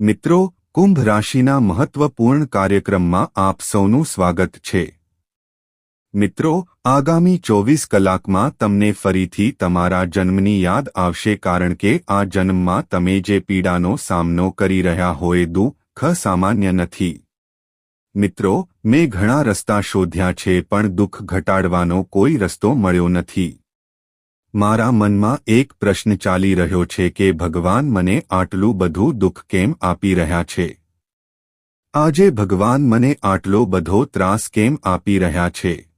મિત્રો, કુંભ રાશિના મહત્વપૂર્ણ કાર્યક્રમમાં આપ સૌનું સ્વાગત છે. મિત્રો, આગામી ચોવીસ કલાકમાં તમને ફરીથી તમારા જન્મની યાદ આવશે કારણ કે આ જન્મમાં તમે જે પીડાનો સામનો કરી રહ્યા હોય દુઃખ સામાન્ય નથી. મિત્રો, મેં ઘણા રસ્તા શોધ્યા છે પણ દુઃખ ઘટાડવાનો કોઈ રસ્તો મળ્યો નથી. મારા મનમાં એક પ્રશ્ન ચાલી રહ્યો છે કે ભગવાન મને આટલું બધું દુઃખ કેમ આપી રહ્યા છે? આજે ભગવાન મને આટલો બધો ત્રાસ કેમ આપી રહ્યા છે?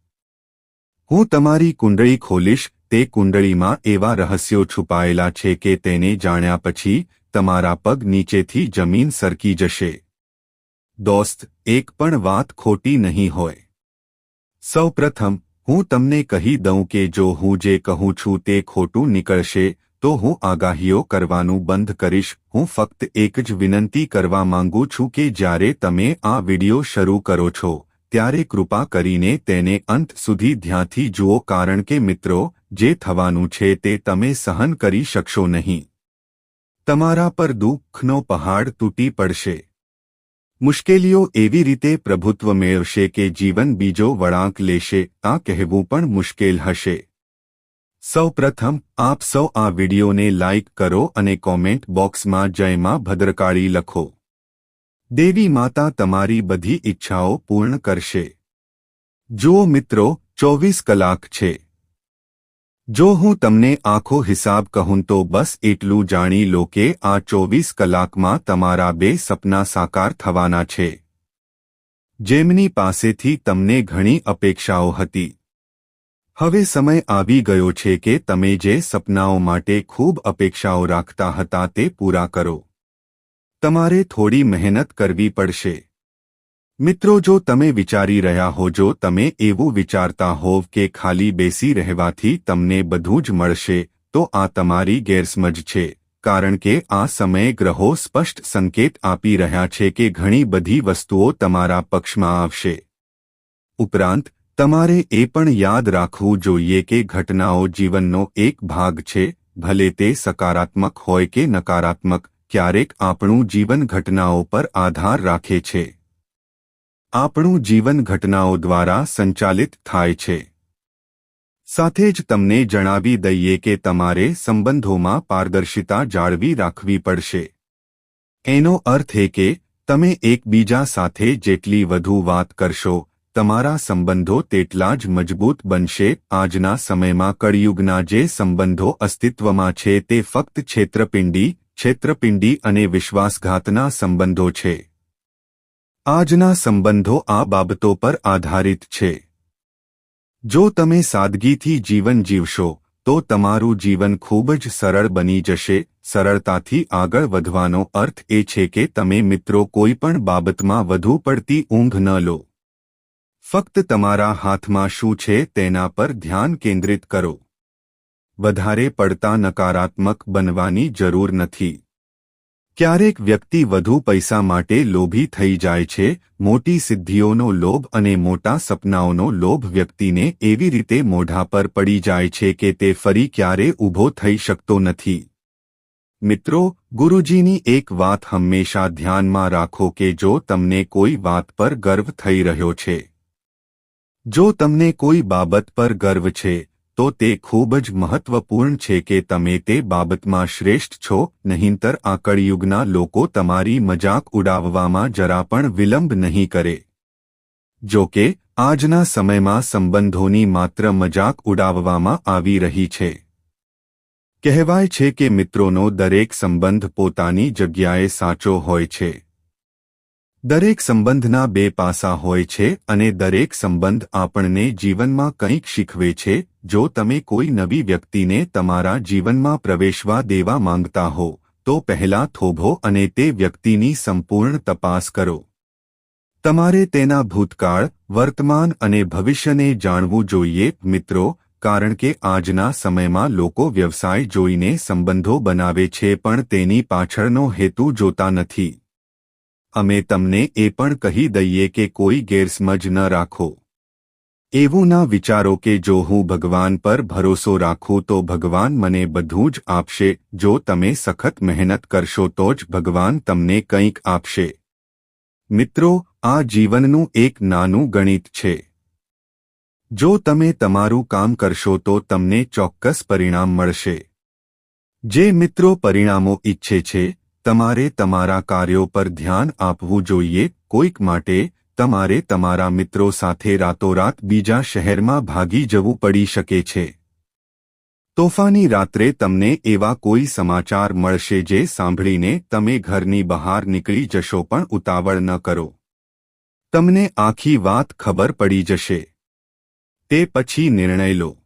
હું તમારી કુંડળી ખોલીશ, તે કુંડળીમાં એવા રહસ્યો છુપાયેલા છે કે તેને જાણ્યા પછી તમારા પગ નીચેથી જમીન સરકી જશે. દોસ્ત, એક પણ વાત ખોટી નહીં હોય. સૌપ્રથમ હું તમને કહી દઉં કે જો હું જે કહું છું તે ખોટું નીકળશે, તો હું આગાહીઓ કરવાનું બંધ કરીશ. હું ફક્ત એક જ વિનંતી કરવા માંગુ છું કે જ્યારે તમે આ વિડિયો શરૂ કરો છો, ત્યારે કૃપા કરીને તેને અંત સુધી ધ્યાનથી જુઓ કારણ કે મિત્રો, જે થવાનું છે તે તમે સહન કરી શકશો નહીં. તમારા પર દુઃખનો પહાડ તૂટી પડશે. મુશ્કેલીઓ એવી રીતે પ્રભુત્વ મેળવશે કે જીવન બીજો વળાંક લેશે આ કહેવું પણ મુશ્કેલ હશે. સૌપ્રથમ, આપ સૌ આ વિડિયોને લાઇક કરો અને કોમેન્ટ બોક્સમાં જયમાં ભદ્રકાળી લખો. દેવી માતા તમારી બધી ઈચ્છાઓ પૂર્ણ કરશે. જુઓ મિત્રો, ચોવીસ કલાક છે. જો હું તમને આખો હિસાબ કહું તો બસ એટલું જાણી લો કે આ ચોવીસ કલાકમાં તમારા બે સપના સાકાર થવાના છે. જેમની પાસેથી તમને ઘણી અપેક્ષાઓ હતી. હવે સમય આવી ગયો છે કે તમે જે સપનાઓ માટે ખૂબ અપેક્ષાઓ રાખતા હતા તે પૂરા કરો. તમારે થોડી મહેનત કરવી પડશે. મિત્રો, જો તમે વિચારી રહ્યા હો, જો તમે એવું વિચારતા હોવ કે ખાલી બેસી રહેવાથી તમને બધું જ મળશે, તો આ તમારી ગેરસમજ છે, કારણ કે આ સમયે ગ્રહો સ્પષ્ટ સંકેત આપી રહ્યા છે કે ઘણી બધી વસ્તુઓ તમારા પક્ષમાં આવશે. ઉપરાંત, તમારે એ પણ યાદ રાખવું જોઈએ કે ઘટનાઓ જીવનનો એક ભાગ છે, ભલે તે સકારાત્મક હોય કે નકારાત્મક, ક્યારેક આપણું જીવન ઘટનાઓ પર આધાર રાખે છે. આપણું જીવન ઘટનાઓ દ્વારા સંચાલિત થાય છે. સાથે જ તમને જણાવી દઈએ કે તમારે સંબંધોમાં પારદર્શિતા જાળવી રાખવી પડશે. એનો અર્થ એ કે તમે એકબીજા સાથે જેટલી વધુ વાત કરશો, તમારા સંબંધો તેટલા જ મજબૂત બનશે. આજના સમયમાં કળિયુગના જે સંબંધો અસ્તિત્વમાં છે તે ફક્ત છેત્રપિંડી છેત્રપિંડી અને વિશ્વાસઘાતના સંબંધો છે. આજના સંબંધો આ બાબતો પર આધારિત છે. જો તમે સાદગીથી જીવન જીવશો, તો તમારું જીવન ખૂબ જ સરળ બની જશે. સરળતાથી આગળ વધવાનો અર્થ એ છે કે તમે મિત્રો કોઈ પણ બાબતમાં વધુ પડતી ઊંઘ ન લો. ફક્ત તમારા હાથમાં શું છે તેના પર ધ્યાન કેન્દ્રિત કરો. વધારે પડતા નકારાત્મક બનવાની જરૂર નથી. ક્યારેક વ્યક્તિ વધુ પૈસા માટે લોભી થઈ જાય છે, મોટી સિદ્ધિઓનો લોભ અને મોટા સપનાઓનો લોભ વ્યક્તિને એવી રીતે મોઢા પર પડી જાય છે કે તે ફરી ક્યારે ઊભો થઈ શકતો નથી. મિત્રો, ગુરુજીની એક વાત હંમેશા ધ્યાનમાં રાખો કે જો તમને કોઈ વાત પર ગર્વ થઈ રહ્યો છે, જો તમને કોઈ બાબત પર ગર્વ છે તો તે ખૂબ જ મહત્વપૂર્ણ છે કે તમે તે બાબતમાં શ્રેષ્ઠ છો, નહીંતર આ કળિયુગના લોકો તમારી મજાક ઉડાવવામાં જરા પણ વિલંબ નહીં કરે. જો કે, આજના સમયમાં સંબંધોની માત્ર મજાક ઉડાવવામાં આવી રહી છે. કહેવાય છે કે મિત્રોનો દરેક સંબંધ પોતાની જગ્યાએ સાચો હોય છે. દરેક સંબંધના બે પાસા હોય છે અને દરેક સંબંધ આપણને જીવનમાં કંઈક શીખવે છે જો તમે કોઈ નવી વ્યક્તિને તમારા જીવનમાં પ્રવેશવા દેવા માંગતા હો, તો પહેલા થોભો અને તે વ્યક્તિની સંપૂર્ણ તપાસ કરો. તમારે તેના ભૂતકાળ, વર્તમાન અને ભવિષ્યને જાણવું જોઈએ, મિત્રો, કારણ કે આજના સમયમાં લોકો વ્યવસાય જોઈને સંબંધો બનાવે છે પણ તેની પાછળનો હેતુ જોતા નથી. અમે તમને એ પણ કહી દઈએ કે કોઈ ગેરસમજ ન રાખો. એવું ના વિચારો કે જો હું ભગવાન પર ભરોસો રાખું તો ભગવાન મને બધું જ આપશે, જો તમે સખત મહેનત કરશો તો જ ભગવાન તમને કંઈક આપશે. મિત્રો, આ જીવનનું એક નાનું ગણિત છે. જો તમે તમારું કામ કરશો તો તમને ચોક્કસ પરિણામ મળશે. જે મિત્રો પરિણામો ઈચ્છે છે, તમારે તમારા કાર્યો પર ધ્યાન આપવું જોઈએ, કોઈક માટે તમારે તમારા મિત્રો સાથે રાતોરાત બીજા શહેરમાં ભાગી જવું પડી શકે છે. તોફાની રાત્રે તમને એવા કોઈ સમાચાર મળશે જે સાંભળીને તમે ઘરની બહાર નીકળી જશો પણ ઉતાવળ ન કરો. તમને આખી વાત ખબર પડી જશે. તે પછી નિર્ણય લો.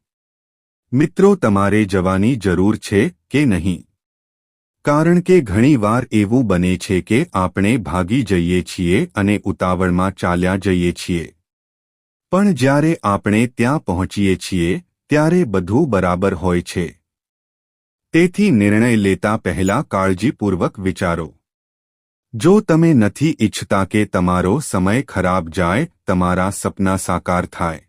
મિત્રો, તમારે જવાની જરૂર છે કે નહીં? કારણ કે ઘણીવાર એવું બને છે કે આપણે ભાગી જઈએ છીએ અને ઉતાવળમાં ચાલ્યા જઈએ છીએ. પણ જ્યારે આપણે ત્યાં પહોંચીએ છીએ, ત્યારે બધું બરાબર હોય છે. તેથી નિર્ણય લેતા પહેલા કાળજીપૂર્વક વિચારો. જો તમે નથી ઈચ્છતા કે તમારો સમય ખરાબ જાય, તમારા સપના સાકાર થાય.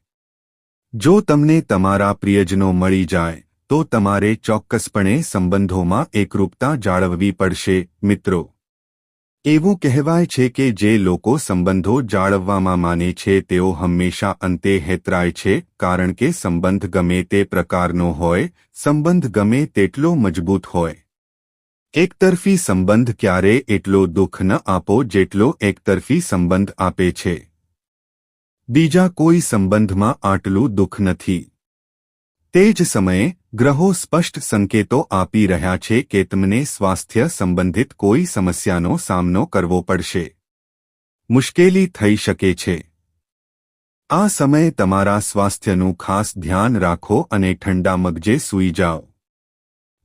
જો તમને તમારા પ્રિયજનો મળી જાય તો તમારે ચોક્કસપણે સંબંધોમાં એકરૂપતા જાળવવી પડશે, મિત્રો. એવું કહેવાય છે કે જે લોકો સંબંધો જાળવવામાં માને છે, તેઓ હંમેશા અંતે હેતરાય છે, કારણ કે સંબંધ ગમે તે પ્રકારનો હોય, સંબંધ ગમે તેટલો મજબૂત હોય. એકતરફી સંબંધ ક્યારે એટલો દુઃખ ન આપો જેટલો એકતરફી સંબંધ આપે છે. બીજા કોઈ સંબંધમાં આટલું દુઃખ નથી. તે જ સમયે ગ્રહો સ્પષ્ટ સંકેતો આપી રહ્યા છે કે તમને સ્વાસ્થ્ય સંબંધિત કોઈ સમસ્યાનો સામનો કરવો પડશે. મુશ્કેલી થઈ શકે છે. આ સમયે તમારા સ્વાસ્થ્યનું ખાસ ધ્યાન રાખો અને ઠંડા મગજે સૂઈ જાઓ.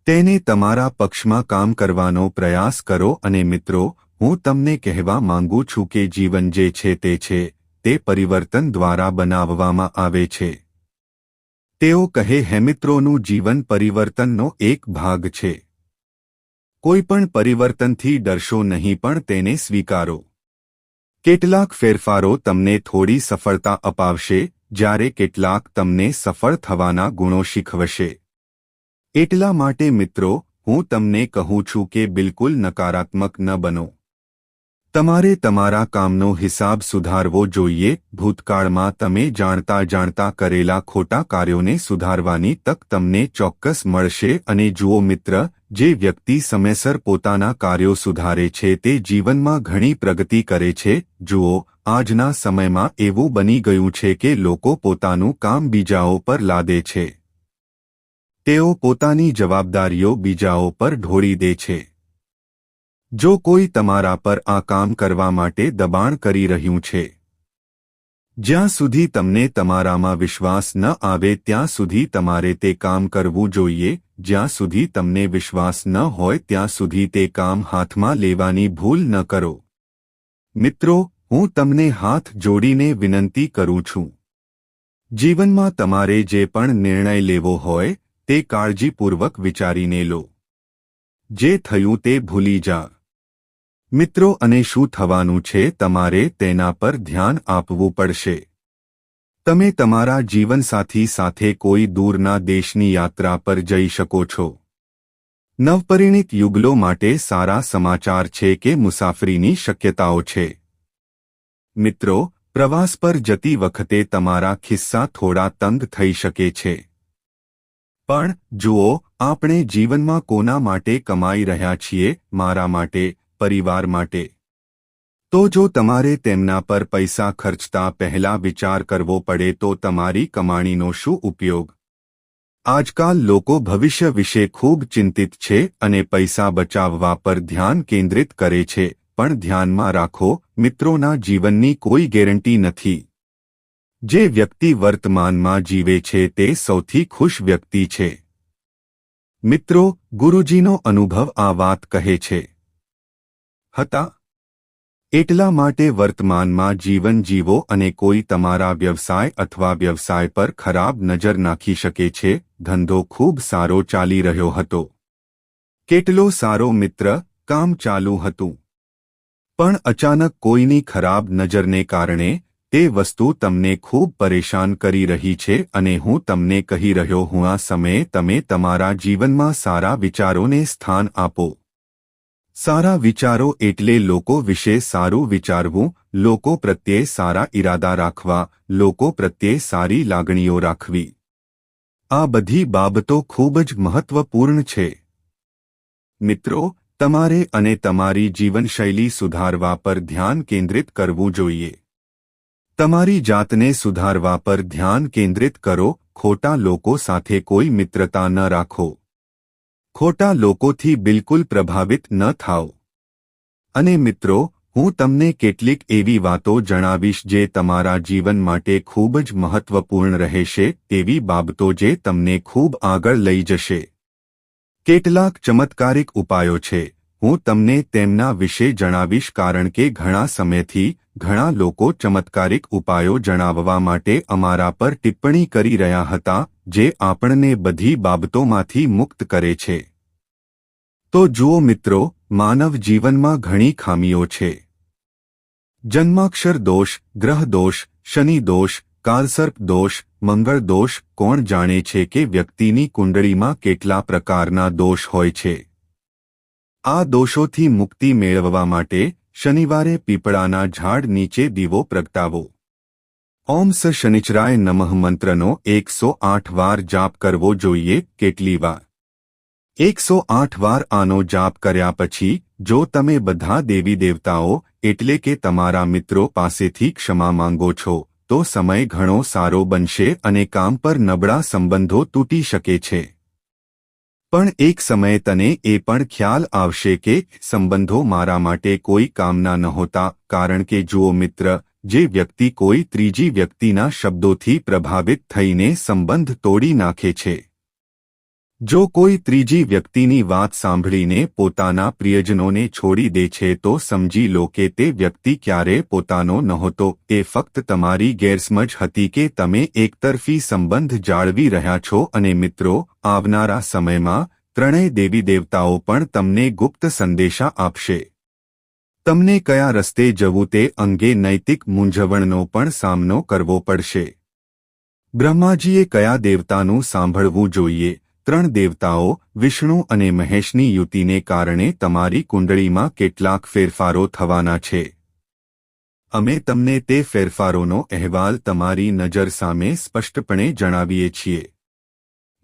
તેને તમારા પક્ષમાં કામ કરવાનો પ્રયાસ કરો અને મિત્રો, હું તમને કહેવા માંગુ છું કે જીવન જે છે તે છે, તે પરિવર્તન દ્વારા બનાવવામાં આવે છે. તેઓ કહે હેમિત્રોનું જીવન પરિવર્તનનો એક ભાગ છે. કોઈપણ પરિવર્તનથી ડરશો નહીં, પણ તેને સ્વીકારો. કેટલાક ફેરફારો તમને થોડી સફળતા અપાવશે, જ્યારે કેટલાક તમને સફળ થવાના ગુણો શીખવશે. એટલા માટે, મિત્રો, હું તમને કહું છું કે બિલકુલ નકારાત્મક ન બનો. તમારે તમારા કામનો હિસાબ સુધારવો જોઈએ, ભૂતકાળમાં તમે જાણતા જાણતા કરેલા ખોટા કાર્યોને સુધારવાની તક તમને ચોક્કસ મળશે અને જુઓ મિત્ર, જે વ્યક્તિ સમયસર પોતાના કાર્યો સુધારે છે તે જીવનમાં ઘણી પ્રગતિ કરે છે, જુઓ, આજના સમયમાં એવું બની ગયું છે કે લોકો પોતાનું કામ બીજાઓ પર લાદે છે. તેઓ પોતાની જવાબદારીઓ બીજાઓ પર ઢોળી દે છે. જો કોઈ તમારા પર આ કામ કરવા માટે દબાણ કરી રહ્યું છે. જ્યાં સુધી તમને તમારામાં વિશ્વાસ ન આવે ત્યાં સુધી તમારે તે કામ કરવું જોઈએ, જ્યાં સુધી તમને વિશ્વાસ ન હોય ત્યાં સુધી તે કામ હાથમાં લેવાની ભૂલ ન કરો. મિત્રો, હું તમને હાથ જોડીને વિનંતી કરું છું. જીવનમાં તમારે જે પણ નિર્ણય લેવો હોય, તે કાળજીપૂર્વક વિચારીને લો. જે થયું તે ભૂલી જા. મિત્રો, અને શું થવાનું છે તમારે તેના પર ધ્યાન આપવું પડશે. તમે તમારા જીવનસાથી સાથે કોઈ દૂરના દેશની યાત્રા પર જઈ શકો છો. નવપરિણીત યુગલો માટે સારા સમાચાર છે કે મુસાફરીની શક્યતાઓ છે. મિત્રો, પ્રવાસ પર જતી વખતે તમારા ખિસ્સા થોડા તંગ થઈ શકે છે. પણ, જુઓ, આપણે જીવનમાં કોના માટે કમાઈ રહ્યા છીએ, મારા માટે પરિવાર માટે. તો જો તમારે તેમના પર પૈસા ખર્ચતા પહેલા વિચાર કરવો પડે તો તમારી કમાણીનો શું ઉપયોગ? આજકાલ લોકો ભવિષ્ય વિશે ખૂબ ચિંતિત છે અને પૈસા બચાવવા પર ધ્યાન કેન્દ્રિત કરે છે, પણ ધ્યાનમાં રાખો, મિત્રોના જીવનની કોઈ ગેરંટી નથી. જે વ્યક્તિ વર્તમાનમાં જીવે છે તે સૌથી ખુશ વ્યક્તિ છે. મિત્રો, ગુરુજીનો અનુભવ આ વાત કહે છે. હતા? એટલા માટે વર્તમાનમાં જીવન જીવો અને કોઈ તમારા વ્યવસાય અથવા વ્યવસાય પર ખરાબ નજર નાખી શકે છે? ધંધો ખૂબ સારો ચાલી રહ્યો હતો. કેટલો સારો મિત્ર, કામ ચાલુ હતું. પણ અચાનક કોઈની ખરાબ નજરને કારણે તે વસ્તુ તમને ખૂબ પરેશાન કરી રહી છે અને હું તમને કહી રહ્યો હું આ સમયે તમે તમારા જીવનમાં સારા વિચારોને સ્થાન આપો. સારા વિચારો એટલે લોકો વિશે સારું વિચારવું લોકો પ્રત્યે સારા ઈરાદા રાખવા લોકો પ્રત્યે સારી લાગણીઓ રાખવી આ બધી બાબતો ખૂબ જ મહત્વપૂર્ણ છે મિત્રો તમારે અને તમારી જીવનશૈલી સુધારવા પર ધ્યાન કેન્દ્રિત કરવું જોઈએ તમારી જાતને સુધારવા પર ધ્યાન કેન્દ્રિત કરો ખોટા લોકો સાથે કોઈ મિત્રતા ન રાખો ખોટા લોકોથી બિલકુલ પ્રભાવિત ન થાઓ અને મિત્રો, હું તમને કેટલીક એવી વાતો જણાવીશ જે તમારા જીવન માટે ખૂબ જ મહત્વપૂર્ણ રહેશે એવી બાબતો જે તમને ખૂબ આગળ લઈ જશે. કેટલાક ચમત્કારિક ઉપાયો છે. હું તમને તેમના વિશે જણાવીશ કારણ કે ઘણા સમયથી ઘણા લોકો ચમત્કારિક ઉપાયો જણાવવા માટે અમારા પર ટિપ્પણી કરી રહ્યા હતા, જે આપણને બધી બાબતોમાંથી મુક્ત કરે છે. તો જુઓ મિત્રો, માનવ જીવનમાં ઘણી ખામીઓ છે. જન્માક્ષર દોષ, ગ્રહ દોષ, શનિ દોષ, કાલસર્પ દોષ, મંગળ દોષ કોણ જાણે છે કે વ્યક્તિની કુંડળીમાં કેટલા પ્રકારના દોષ હોય છે? આ દોષોથી મુક્તિ મેળવવા માટે શનિવારે પીપળાના ઝાડ નીચે દીવો પ્રગટાવો. ઓમ સ શનિચરાય નમઃ મંત્રનો એકસો આઠ વાર જાપ કરવો જોઈએ કેટલી વાર? એકસો આઠ વાર આનો જાપ કર્યા પછી જો તમે બધા દેવી દેવતાઓ એટલે કે તમારા મિત્રો પાસેથી ક્ષમા માંગો છો, તો સમય ઘણો સારો બનશે અને કામ પર નબળા સંબંધો તૂટી શકે છે. પણ એક સમયે તને એ પણ ખ્યાલ આવશે કે સંબંધો મારા માટે કોઈ કામના નહોતા કારણ કે જુઓ મિત્ર, જે વ્યક્તિ કોઈ ત્રીજી વ્યક્તિના શબ્દોથી પ્રભાવિત થઈને સંબંધ તોડી નાખે છે. જો કોઈ ત્રીજી વ્યક્તિની વાત સાંભળીને પોતાના પ્રિયજનોને છોડી દે છે તો સમજી લો કે તે વ્યક્તિ ક્યારે પોતાનો નહોતો, એ ફક્ત તમારી ગેરસમજ હતી કે તમે એકતરફી સંબંધ જાળવી રહ્યા છો અને મિત્રો, આવનારા સમયમાં ત્રણેય દેવી દેવતાઓ પણ તમને ગુપ્ત સંદેશા આપશે. તમને કયા રસ્તે જવું તે અંગે નૈતિક મૂંઝવણનો પણ સામનો કરવો પડશે. બ્રહ્માજીએ કયા દેવતાનું સાંભળવું જોઈએ? ત્રણ દેવતાઓ, વિષ્ણુ અને મહેશની યુતિને કારણે તમારી કુંડળીમાં કેટલાક ફેરફારો થવાના છે. અમે તમને તે ફેરફારોનો અહેવાલ તમારી નજર સામે સ્પષ્ટપણે જણાવીએ છીએ.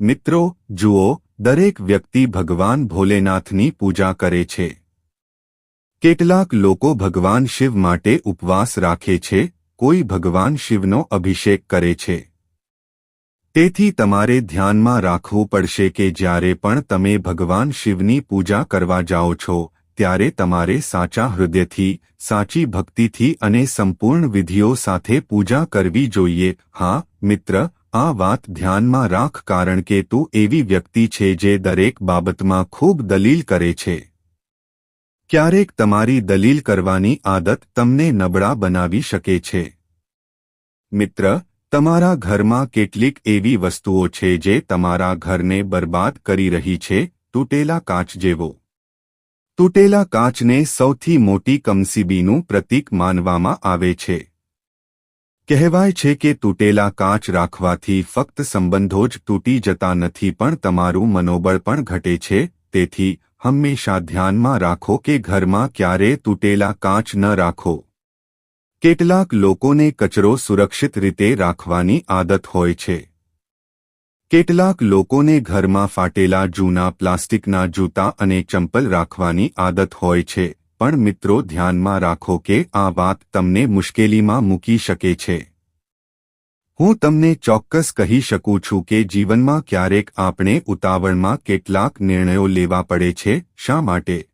મિત્રો, જુઓ, દરેક વ્યક્તિ ભગવાન ભોલેનાથની પૂજા કરે છે. કેટલાક લોકો ભગવાન શિવ માટે ઉપવાસ રાખે છે, કોઈ ભગવાન શિવનો અભિષેક કરે છે. તેથી તમારે ધ્યાનમાં રાખવું પડશે કે જ્યારે પણ તમે ભગવાન શિવની પૂજા કરવા જાઓ છો, ત્યારે તમારે સાચા હૃદયથી, સાચી ભક્તિથી અને સંપૂર્ણ વિધિઓ સાથે પૂજા કરવી જોઈએ. હા, મિત્ર, આ વાત ધ્યાનમાં રાખ કારણ કે તું એવી વ્યક્તિ છે જે દરેક બાબતમાં ખૂબ દલીલ કરે છે. ક્યારેક તમારી દલીલ કરવાની આદત તમને નબળા બનાવી શકે છે. મિત્ર તમારા ઘરમાં કેટલીક એવી વસ્તુઓ છે જે તમારા ઘરને બરબાદ કરી રહી છે, તૂટેલા કાચ જેવો. તૂટેલા કાચને સૌથી મોટી કમસીબીનું પ્રતીક માનવામાં આવે છે. કહેવાય છે કે તૂટેલા કાચ રાખવાથી ફક્ત સંબંધો જ તૂટી જતા નથી પણ તમારું મનોબળ પણ ઘટે છે, તેથી હંમેશા ધ્યાનમાં રાખો કે ઘરમાં ક્યારે તૂટેલા કાચ ન રાખો. કેટલાક લોકોને કચરો સુરક્ષિત રીતે રાખવાની આદત હોય છે. કેટલાક લોકોને ઘરમાં ફાટેલા જૂના પ્લાસ્ટિકના જૂતા અને ચંપલ રાખવાની આદત હોય છે, પણ મિત્રો ધ્યાનમાં રાખો કે આ વાત તમને મુશ્કેલીમાં મૂકી શકે છે. હું તમને ચોક્કસ કહી શકું છું કે જીવનમાં ક્યારેક આપણે ઉતાવળમાં કેટલાક નિર્ણયો લેવા પડે છે, શા માટે?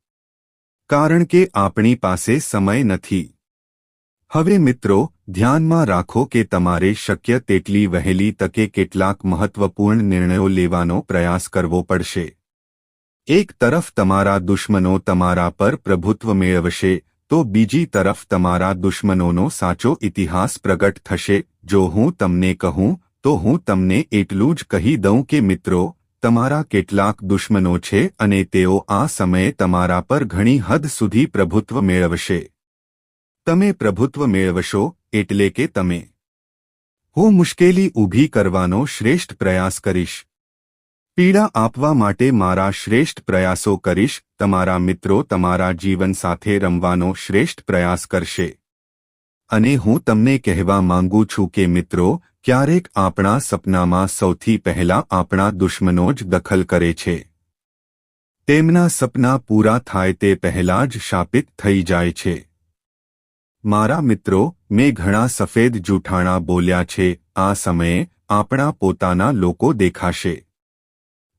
કારણ કે આપણી પાસે સમય નથી. હવે મિત્રો, ધ્યાનમાં રાખો કે તમારે શક્ય તેટલી વહેલી તકે કેટલાક મહત્વપૂર્ણ નિર્ણયો લેવાનો પ્રયાસ કરવો પડશે. એક તરફ તમારા દુશ્મનો તમારા પર પ્રભુત્વ મેળવશે, તો બીજી તરફ તમારા દુશ્મનોનો સાચો ઇતિહાસ પ્રગટ થશે. જો હું તમને કહું, તો હું તમને એટલું જ કહી દઉં કે મિત્રો, તમારા કેટલાક દુશ્મનો છે અને તેઓ આ સમયે તમારા પર ઘણી હદ સુધી પ્રભુત્વ મેળવશે. તમે પ્રભુત્વ મેળવશો એટલે કે તમે. હું મુશ્કેલી ઊભી કરવાનો શ્રેષ્ઠ પ્રયાસ કરીશ. પીડા આપવા માટે મારા શ્રેષ્ઠ પ્રયાસો કરીશ. તમારા મિત્રો તમારા જીવન સાથે રમવાનો શ્રેષ્ઠ પ્રયાસ કરશે. અને હું તમને કહેવા માંગુ છું કે મિત્રો, ક્યારેક આપણા સપનામાં સૌથી પહેલા આપણા દુશ્મનો જ દખલ કરે છે. તેમના સપના પૂરા થાય તે પહેલા જ શાપિત થઈ જાય છે. મારા મિત્રો, મેં ઘણા સફેદ જૂઠાણા બોલ્યા છે, આ સમયે આપણા પોતાના લોકો દેખાશે.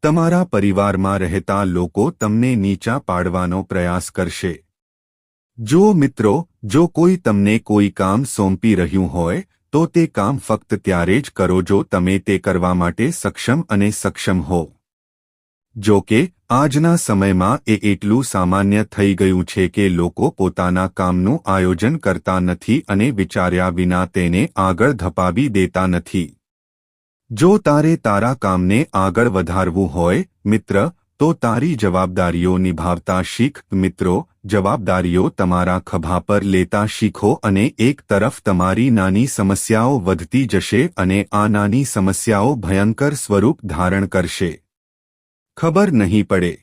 તમારા પરિવારમાં રહેતા લોકો તમને નીચા પાડવાનો પ્રયાસ કરશે. જો મિત્રો, જો કોઈ તમને કોઈ કામ સોંપી રહ્યું હોય, તો તે કામ ફક્ત ત્યારે જ કરો જો તમે તે કરવા માટે સક્ષમ અને સક્ષમ હો. જો કે, આજના સમયમાં એ એટલું સામાન્ય થઈ ગયું છે કે લોકો પોતાના કામનું આયોજન કરતા નથી અને વિચાર્યા વિના તેને આગળ ધપાવી દેતા નથી. જો તારે તારા કામને આગળ વધારવું હોય, મિત્ર, તો તારી જવાબદારીઓ નિભાવતા શીખ, મિત્રો, જવાબદારીઓ તમારા ખભા પર લેતા શીખો અને એક તરફ તમારી નાની સમસ્યાઓ વધતી જશે અને આ નાની સમસ્યાઓ ભયંકર સ્વરૂપ ધારણ કરશે. ખબર નહીં પડે.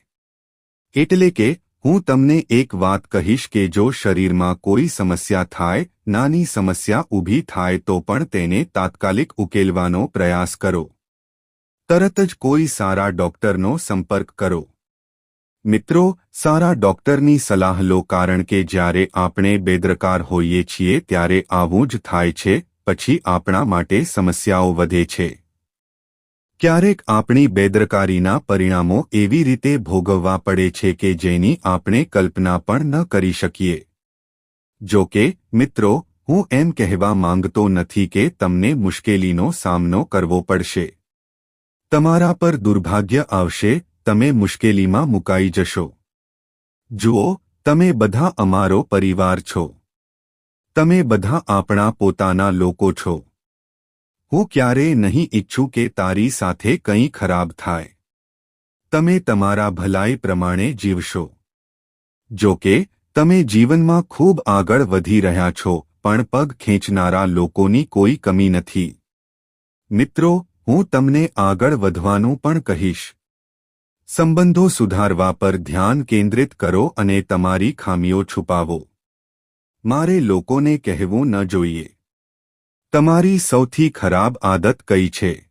એટલે કે, હું તમને એક વાત કહીશ કે જો શરીરમાં કોઈ સમસ્યા થાય, નાની સમસ્યા ઊભી થાય તો પણ તેને તાત્કાલિક ઉકેલવાનો પ્રયાસ કરો. તરત જ કોઈ સારા ડોક્ટરનો સંપર્ક કરો. મિત્રો, સારા ડોક્ટરની સલાહ લો કારણ કે જ્યારે આપણે બેદરકાર હોઈએ છીએ ત્યારે આવું જ થાય છે, પછી આપણા માટે સમસ્યાઓ વધે છે. ક્યારેક આપણી બેદરકારીના પરિણામો એવી રીતે ભોગવવા પડે છે કે જેની આપણે કલ્પના પણ ન કરી શકીએ. જો કે, મિત્રો, હું એમ કહેવા માંગતો નથી કે તમને મુશ્કેલીનો સામનો કરવો પડશે. તમારા પર દુર્ભાગ્ય આવશે, તમે મુશ્કેલીમાં મુકાઈ જશો. જુઓ, તમે બધા અમારો પરિવાર છો. તમે બધા આપણા પોતાના લોકો છો. હું ક્યારેય નહીં ઈચ્છું કે તારી સાથે કંઈ ખરાબ થાય. તમે તમારા ભલાઈ પ્રમાણે જીવશો. જો કે, તમે જીવનમાં ખૂબ આગળ વધી રહ્યા છો, પણ પગ ખેંચનારા લોકોની કોઈ કમી નથી. મિત્રો, હું તમને આગળ વધવાનું પણ કહીશ. સંબંધો સુધારવા પર ધ્યાન કેન્દ્રિત કરો અને તમારી ખામીઓ છુપાવો. મારે લોકોને કહેવું ન જોઈએ. તમારી સૌથી ખરાબ આદત કઈ છે?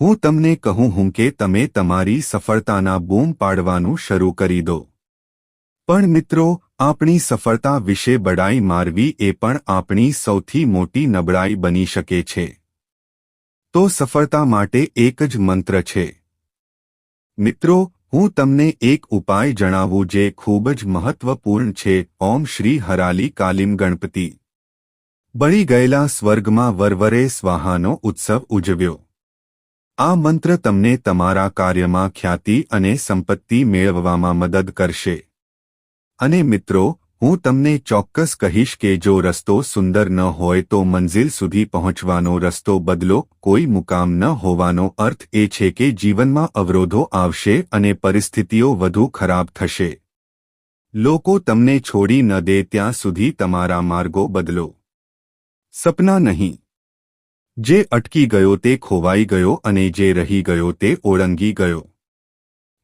હું તમને કહું હું કે તમે તમારી સફળતાના બૂમ પાડવાનું શરૂ કરી દો. પણ મિત્રો, આપણી સફળતા વિશે બડાઈ મારવી એ પણ આપણી સૌથી મોટી નબળાઈ બની શકે છે. તો સફળતા માટે એક જ મંત્ર છે. મિત્રો, હું તમને એક ઉપાય જણાવું જે ખૂબ જ મહત્વપૂર્ણ છે. ઓમ શ્રી હરાલી કાલિમ ગણપતિ. બળી ગયેલા સ્વર્ગમાં વરવરે સ્વાહાનો ઉત્સવ ઉજવ્યો. આ મંત્ર તમને તમારા કાર્યમાં ખ્યાતિ અને સંપત્તિ મેળવવામાં મદદ કરશે. અને મિત્રો, હું તમને ચોક્કસ કહીશ કે જો રસ્તો સુંદર ન હોય તો મંઝિલ સુધી પહોંચવાનો રસ્તો બદલો, કોઈ મુકામ ન હોવાનો અર્થ એ છે કે જીવનમાં અવરોધો આવશે અને પરિસ્થિતિઓ વધુ ખરાબ થશે. લોકો તમને છોડી ન દે, ત્યાં સુધી તમારા માર્ગો બદલો. સપના નહીં. જે અટકી ગયો તે ખોવાઈ ગયો અને જે રહી ગયો તે ઓળંગી ગયો.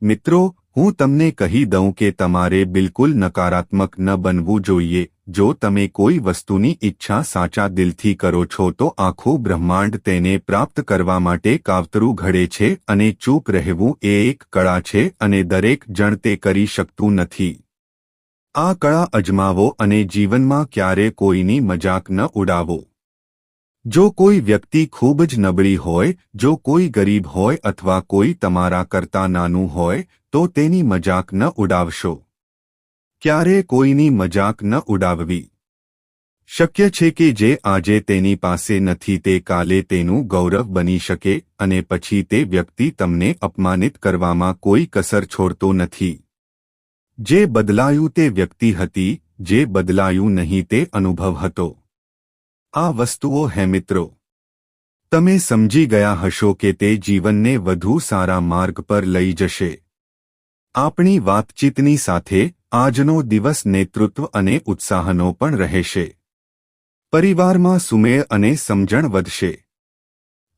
મિત્રો, હું તમને કહી દઉં કે તમારે બિલકુલ નકારાત્મક ન બનવું જોઈએ. જો તમે કોઈ વસ્તુની ઈચ્છા સાચા દિલથી કરો છો તો આખું બ્રહ્માંડ તેને પ્રાપ્ત કરવા માટે કાવતરું ઘડે છે અને ચૂપ રહેવું એ એક કળા છે અને દરેક જણ તે કરી શકતું નથી. આ કળા અજમાવો અને જીવનમાં ક્યારે કોઈની મજાક ન ઉડાવો. જો કોઈ વ્યક્તિ ખૂબ જ નબળી હોય, જો કોઈ ગરીબ હોય અથવા કોઈ તમારા કરતા નાનું હોય, તો તેની મજાક ન ઉડાવશો. ક્યારે કોઈની મજાક ન ઉડાવવી? શક્ય છે કે જે આજે તેની પાસે નથી તે કાલે તેનું ગૌરવ બની શકે અને પછી તે વ્યક્તિ તમને અપમાનિત કરવામાં કોઈ કસર છોડતો નથી. જે બદલાયું તે વ્યક્તિ હતી, જે બદલાયું નહીં તે અનુભવ હતો. આ વસ્તુઓ હે મિત્રો. તમે સમજી ગયા હશો કે તે જીવનને વધુ સારા માર્ગ પર લઈ જશે. આપણી વાતચીતની સાથે આજનો દિવસ નેતૃત્વ અને ઉત્સાહનો પણ રહેશે. પરિવારમાં સુમેળ અને સમજણ વધશે.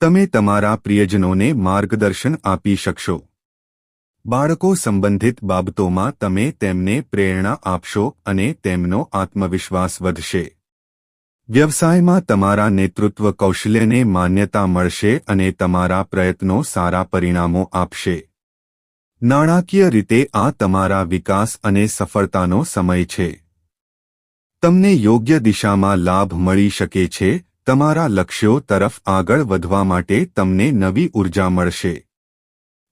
તમે તમારા પ્રિયજનોને માર્ગદર્શન આપી શકશો. બાળકો સંબંધિત બાબતોમાં તમે તેમને પ્રેરણા આપશો અને તેમનો આત્મવિશ્વાસ વધશે. વ્યવસાયમાં તમારા નેતૃત્વ કૌશલ્યને માન્યતા મળશે અને તમારા પ્રયત્નો સારા પરિણામો આપશે. નાણાકીય રીતે આ તમારા વિકાસ અને સફળતાનો સમય છે. તમને યોગ્ય દિશામાં લાભ મળી શકે છે, તમારા લક્ષ્યો તરફ આગળ વધવા માટે તમને નવી ઊર્જા મળશે.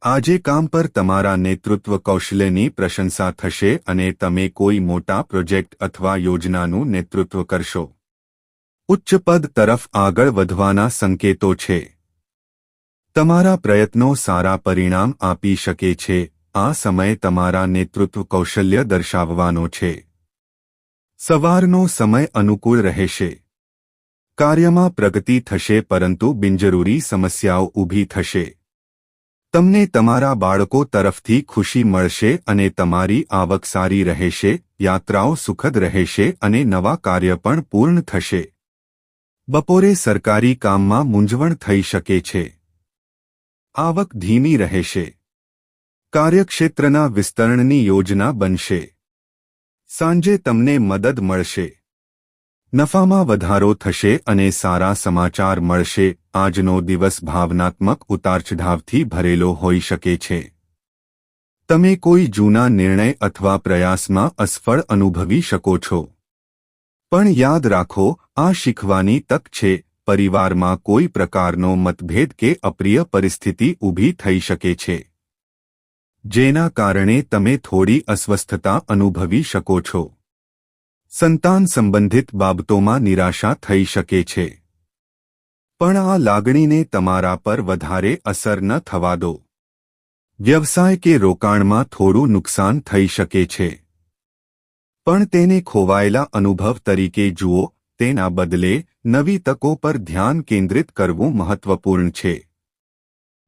આજે કામ પર તમારા નેતૃત્વ કૌશલ્યની પ્રશંસા થશે અને તમે કોઈ મોટા પ્રોજેક્ટ અથવા યોજનાનું નેતૃત્વ કરશો. ઉચ્ચ પદ તરફ આગળ વધવાના સંકેતો છે. તમારા પ્રયત્નો સારા પરિણામ આપી શકે છે. આ સમય તમારા નેતૃત્વ કૌશલ્ય દર્શાવવાનો છે. સવારનો સમય અનુકૂળ રહેશે. કાર્યમાં પ્રગતિ થશે પરંતુ બિનજરૂરી સમસ્યાઓ ઊભી થશે. તમને તમારા બાળકો તરફથી ખુશી મળશે અને તમારી આવક સારી રહેશે, યાત્રાઓ સુખદ રહેશે અને નવા કાર્ય પણ પૂર્ણ થશે. બપોરે સરકારી કામમાં મૂંઝવણ થઈ શકે છે. આવક ધીમી રહેશે. કાર્યક્ષેત્રના વિસ્તરણની યોજના બનશે. સાંજે તમને મદદ મળશે. નફામાં વધારો થશે અને સારા સમાચાર મળશે. આજનો દિવસ ભાવનાત્મક ઉતારચઢાવથી ભરેલો હોઈ શકે છે. તમે કોઈ જૂના નિર્ણય અથવા પ્રયાસમાં અસફળ અનુભવી શકો છો. પણ યાદ રાખો, આ શીખવાની તક છે, પરિવારમાં કોઈ પ્રકારનો મતભેદ કે અપ્રિય પરિસ્થિતિ ઊભી થઈ શકે છે. જેના કારણે તમે થોડી અસ્વસ્થતા અનુભવી શકો છો. સંતાન સંબંધિત બાબતોમાં નિરાશા થઈ શકે છે. પણ આ લાગણીને તમારા પર વધારે અસર ન થવા દો. વ્યવસાય કે રોકાણમાં થોડું નુકસાન થઈ શકે છે. પણ તેને ખોવાયેલા અનુભવ તરીકે જુઓ, તેના બદલે નવી તકો પર ધ્યાન કેન્દ્રિત કરવું મહત્વપૂર્ણ છે.